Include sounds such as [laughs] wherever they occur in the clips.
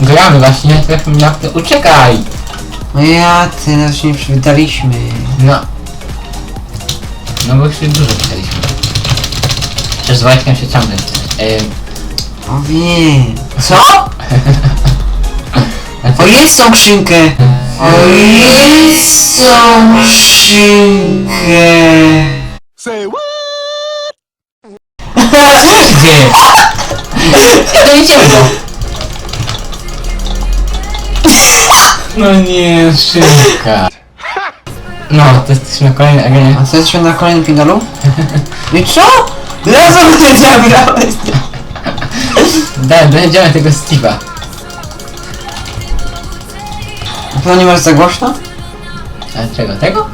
Gramy właśnie, trafimy jak to uciekaj! No ja, ty nas się nie przywitaliśmy. No. No bo już dużo pisaliśmy. Też z Wojtkiem się ciągle. Ym, O wiem. Co? [laughs] O jest tą skrzynkę! O jest tą skrzynkę! Say what? Co się dzieje? To idziemy No nie, szynka. No, to jesteśmy na kolejnej arenie. A co jesteśmy na kolejnym finalu? [laughs] I co? Razem ty zagrałeś! Daj, będziemy tego Steve'a. Na pewno nie masz za głośno? A czego? Tego?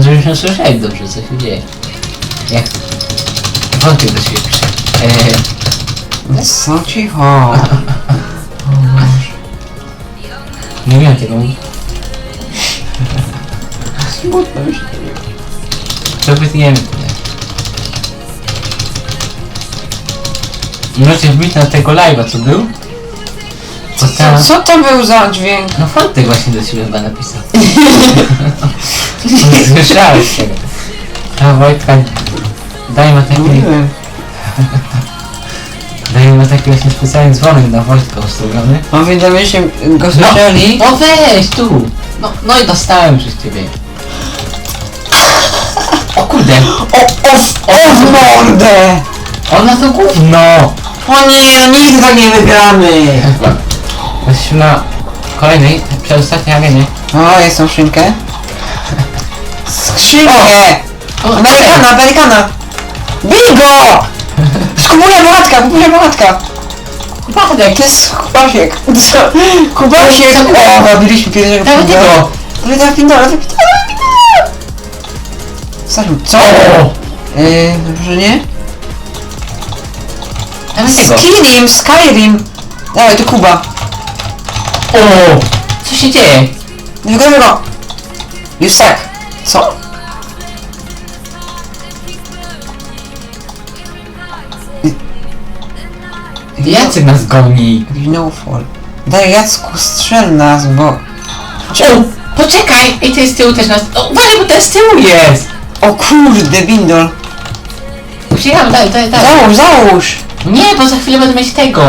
Żebyśmy słyszeli dobrze, co się dzieje. Jak? Wątek do siebie. Eee, Co cicho? [laughs] nie wiem mówić. Smutno mi się. To wytniemy. Możecie wbić na tego live'a, co był? Co tam? Co to był za dźwięk? No Wojtek właśnie do siebie chyba napisał. [laughs] Słyszałeś tego. A Wojtka, daj ma taki, Daj ma taki właśnie specjalny dzwonek na Wojtka ustawiony. Mam wiadomość, że go słyszeli. No weź tu! No, no i dostałem przez ciebie. O kurde! O, o, o w mordę! Ona to gówno! O nie, no nigdy tak nie wygramy! Jesteśmy na kolejnej, przedostatniej arenie. O, jest tą skrzynkę. Skrzynkę! O, Amerykana, Amerykana! Bingo! Skupuję bohatka, kupuję bohatka! Kupadek! To jest Kubasiek! Kubasiek! Co? O, zabiliśmy pierwszego Dawaj pindola. tego! Ale dawaj pindola, dawaj pindola! Stasiu, co? O! Yy, że nie? Dawaj tego! Skyrim, Skyrim! Dawaj, to Kuba. O! Co się dzieje? Dlaczego tego? Już tak. Co? Jacek nas goni! Jakiś no fall. Daj Jacku, strzel nas, bo... O! Poczekaj! Ej, ty z tyłu też nas... O, uważaj, bo ten z tyłu jest! O kurde, bindol. Uciekamy, daj, daj, daj. Załóż, załóż! Nie, bo za chwilę będę mieć tego!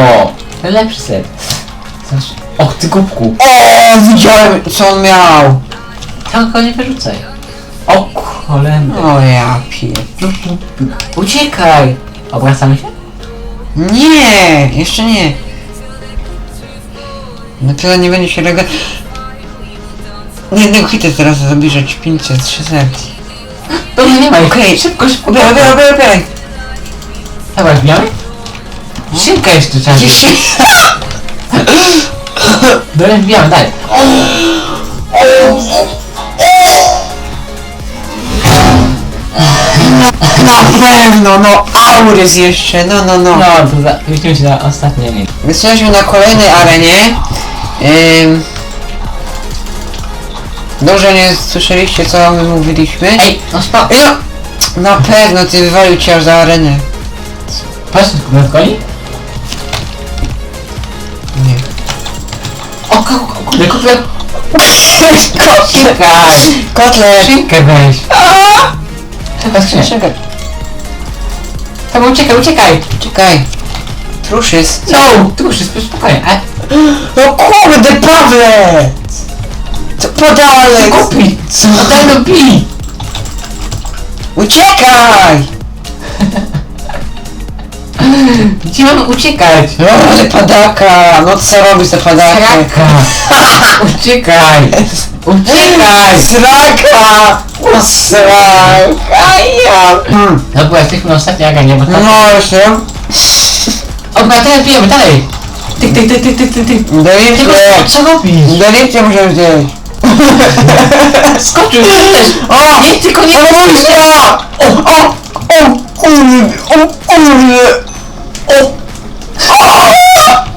Ten lepszy set. Znaczy... Och, ty głupku! O, widziałem, co on miał. Tam go nie wyrzucaj. O, kolędy. O ja pie... Uciekaj! Obracamy się? Nie, jeszcze nie. No tyle nie będzie się rega... Jednego hita teraz zabierzeć 500, 300. Dobra, nie ma. Okej. Szybko, szybko. Obieraj, obieraj, obieraj, obieraj. Dobra, wbijamy? Szynka jeszcze trzeba Gdzieś wbić. się... Dobra, wbijamy, daj. Na pewno, no Aurys jeszcze, no, no, no. No, to za... widzimy się na ostatniej linii. Jesteśmy na kolejnej arenie. Ym... Dobrze nie słyszeliście co my mówiliśmy? Ej, no spa... Ej, no, na pewno ty wywalił cię aż za arenę. Patrz, na koni? Nie. O, ku- ku- kurde, kurde. Kotlet! Kotlet! Szynkę weź. Czekaj, Dobra, uciekaj, uciekaj. czekaj. Truszys. No, jest spokojnie. E, No kurde, Pawle! Co podalek? kupi. Co? Daj no bij. Uciekaj! Gdzie mamy uciekać? No ale padaka! No co robisz za padakę? [laughs] Uciekaj. Uciekaj. Sraka! O sraka! Ja! Hmm. Dobra, jesteśmy na ostatniej arenie, bo tam... No jeszcze. Dobra, teraz bijemy, dalej. Tyk, tyk, tyk, tyk, tyk, tyk, tyk. Tego, Doliczcie! co robisz? Doliczcie muszę zjeść. [laughs] Skoczył też. O! Nie, tylko nie Kurwa! O! O! O! Kurde! O kurde! O!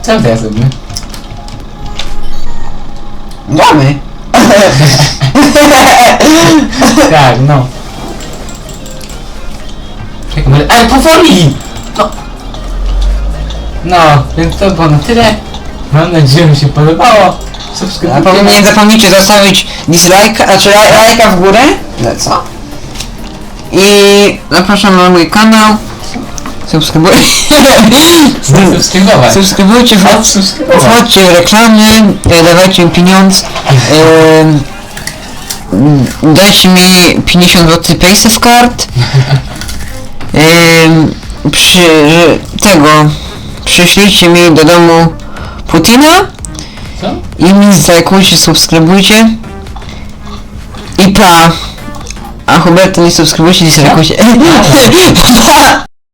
Co teraz robimy? Gramy! [laughs] Tak, no. Czekaj, ale powoli! No. No, więc to było na tyle. Mam nadzieję, że mi się podobało. A Subskrybujcie. powiem, nie zapomnijcie zostawić dislike'a, znaczy laj- lajka w górę. No co? I zapraszam na mój kanał. Subskrybuj... Subskrybować. Subskrybujcie, wchodź, Odsubskrybować. wchodźcie reklamy, e, dawajcie mi pieniądz. E, dajcie mi 50 zł Paysafe Card. E, przy tego przyślijcie mi do domu Putina. Co? I mi zajkujcie, subskrybujcie. I pa. A Huberto nie subskrybujcie, nie zajkujcie. [laughs] Pa!